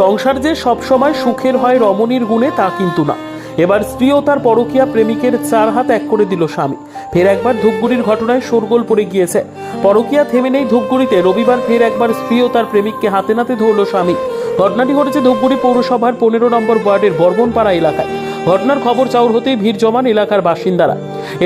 সংসার যে সবসময় সুখের হয় রমণীর গুণে তা কিন্তু না। এবার স্ত্রী ও তার পরকীয়া প্রেমিকের চার হাত এক করে দিল স্বামী। ফের একবার ধূপগুড়ির ঘটনায় শোরগোল পড়ে গিয়েছে। পরকীয়া থেমে নেই ধূপগুড়িতে। রবিবার ফের একবার স্ত্রী ও তার প্রেমিককে হাতে নাতে ধরল স্বামী। ঘটনাটি ঘটেছে ধূপগুড়ি পৌরসভার পনেরো নম্বর ওয়ার্ডের বর্বনপাড়া এলাকায়। ঘটনার খবর চাউর হতেই ভিড় জমান এলাকার বাসিন্দারা।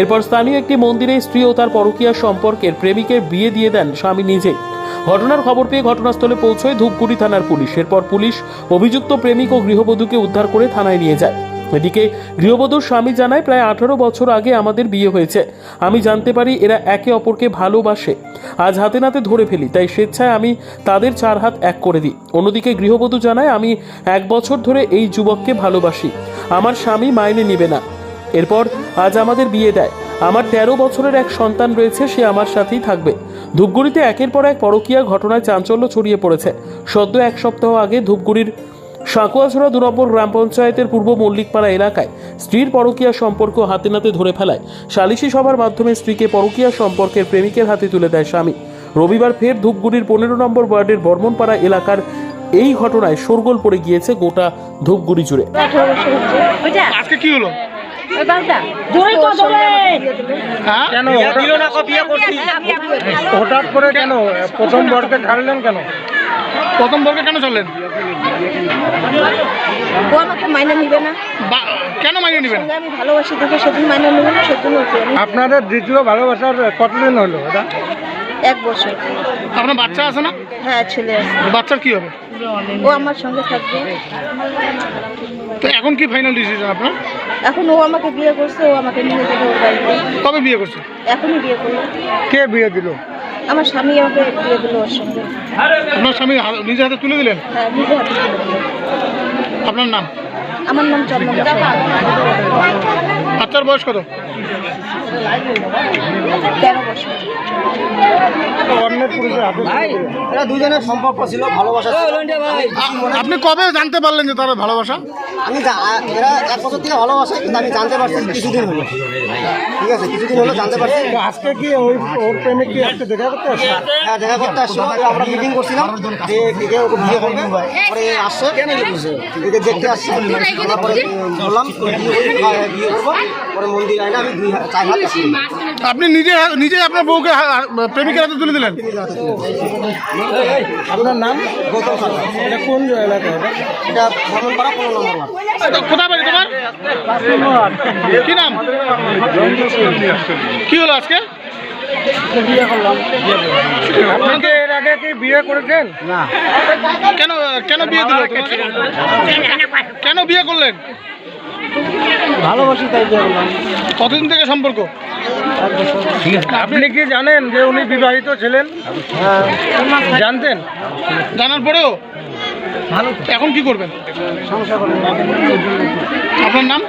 এরপর স্থানীয় একটি মন্দিরে স্ত্রী ও তার পরকীয়া সম্পর্কের প্রেমিকের বিয়ে দিয়ে দেন স্বামী নিজেই। ঘটনার খবর পেয়ে ঘটনাস্থলে পৌঁছয় ধূপগুড়ি থানার পুলিশ। এরপর পুলিশ অভিযুক্ত প্রেমিক ও গৃহবধূকে উদ্ধার করে থানায় নিয়ে যায়। এদিকে গৃহবধূর স্বামী জানায়, প্রায় আঠারো বছর আগে আমাদের বিয়ে হয়েছে। আমি জানতে পারি এরা একে অপরকে ভালোবাসে। আজ হাতে নাতে ধরে ফেলি, তাই স্বেচ্ছায় আমি তাদের চার হাত এক করে দিই। অন্যদিকে গৃহবধূ জানায়, আমি এক বছর ধরে এই যুবককে ভালোবাসি। আমার স্বামী মাইনে নিবে না। এরপর আজ আমাদের বিয়ে দেয়। আমার তেরো বছরের এক সন্তান রয়েছে সে আমার সাথেই থাকবে। ধূপগুড়িতে একের পর এক পরকীয়া ঘটনায় চাঞ্চল্য ছড়িয়ে পড়েছে। সদ্য এক সপ্তাহ আগে ধূপগুড়ির সাঁকুয়াছড়া দু নম্বর গ্রাম পঞ্চায়েতের পূর্ব মল্লিকপাড়া এলাকায় স্ত্রীর পরকীয়া সম্পর্ক হাতে নাতে ধরে ফেলায়। সালিশি সভার মাধ্যমে স্ত্রীকে পরকীয়া সম্পর্কের প্রেমিকের হাতে তুলে দেয় স্বামী। রবিবার ফের ধূপগুড়ির পনেরো নম্বর ওয়ার্ডের বর্মনপাড়া এলাকার এই ঘটনায় শোরগোল পড়ে গিয়েছে গোটা ধূপগুড়ি জুড়ে। আজকে কি হলো? হ্যাঁ? হঠাৎ করে কেন? প্রথম বরকে ছাড়লেন কেন? প্রথম বর্গে কেন আমাকে মাইনে নিবে না। বা- কেন মাইনে নেবেন আমি ভালোবাসি দেখে সেদিন মাইনে নেবে না সেদিন আপনাদের দ্বিতীয় ভালোবাসার কতদিন হলো এটা এক বছর। আপনার বাচ্চা আছে না? হ্যাঁ ছেলে আছে। বাচ্চার কি হবে? ও আমার সঙ্গে থাকবে। তো এখন কি ফাইনাল ডিসিশন আপনার? এখন ও আমাকে বিয়ে করছে ও আমাকে নিয়ে যাবে ওর বাড়িতে। কবে বিয়ে করছে? এখনই বিয়ে করল। কে বিয়ে দিল? আমার স্বামী আমাকে বিয়ে দিল ওর সঙ্গে। আপনার স্বামী হা- নিজে হাতে তুলে দিলেন? হ্যাঁ নিজে হাতে দিল। আপনার নাম? আমার নাম চন্দ্রমা বাচ্চার বয়স কত? তেরো বছর অন্যের পুরুষের হাতে তুলে দিলেন। এরা দুজনের সম্পর্ক ছিল ভালোবাসা আপনি কবে জানতে পারলেন যে তার ভালোবাসা? আমি এরা এক বছর থেকে ভালোবাসে কিন্তু আমি জানতে পারছি কিছুদিন হলো। ঠিক আছে কিছুদিন হলো জানতে পারছি। আজকে কি ওই ওর প্রেমিক কি আজকে দেখা করতে আসছে হ্যাঁ দেখা করতে আসছিল আমরা মিটিং করছিলাম। যে একে ওকে বিয়ে করবে। পরে আসছে। একে দেখতে আসছে। বললাম বিয়ে করি, হ্যাঁ, বিয়ে করব? পরে মন্দির আমি দুই হাত- চার হাত আপনি নিজে নিজে আপনার বউকে প্রেমিকের হাতে তুলে দিলেন? আপনার নাম? গৌতম সরকার। এটা কোন এলাকা এটা? এটা ভ্রমণপাড়া পনেরো নম্বর কোথায় বাড়ি তোমার? কি নাম? কি হলো আজকে? আপনি কি এর আগে কি বিয়ে করেছেন? কেন কেন বিয়ে দিল কেন বিয়ে করলেন? ভালোবাসি তাই কতদিন থেকে সম্পর্ক? আপনি কি জানেন যে উনি বিবাহিত ছিলেন? জানতেন? জানার পরেও? ভালো। এখন কি করবেন? আপনার নাম?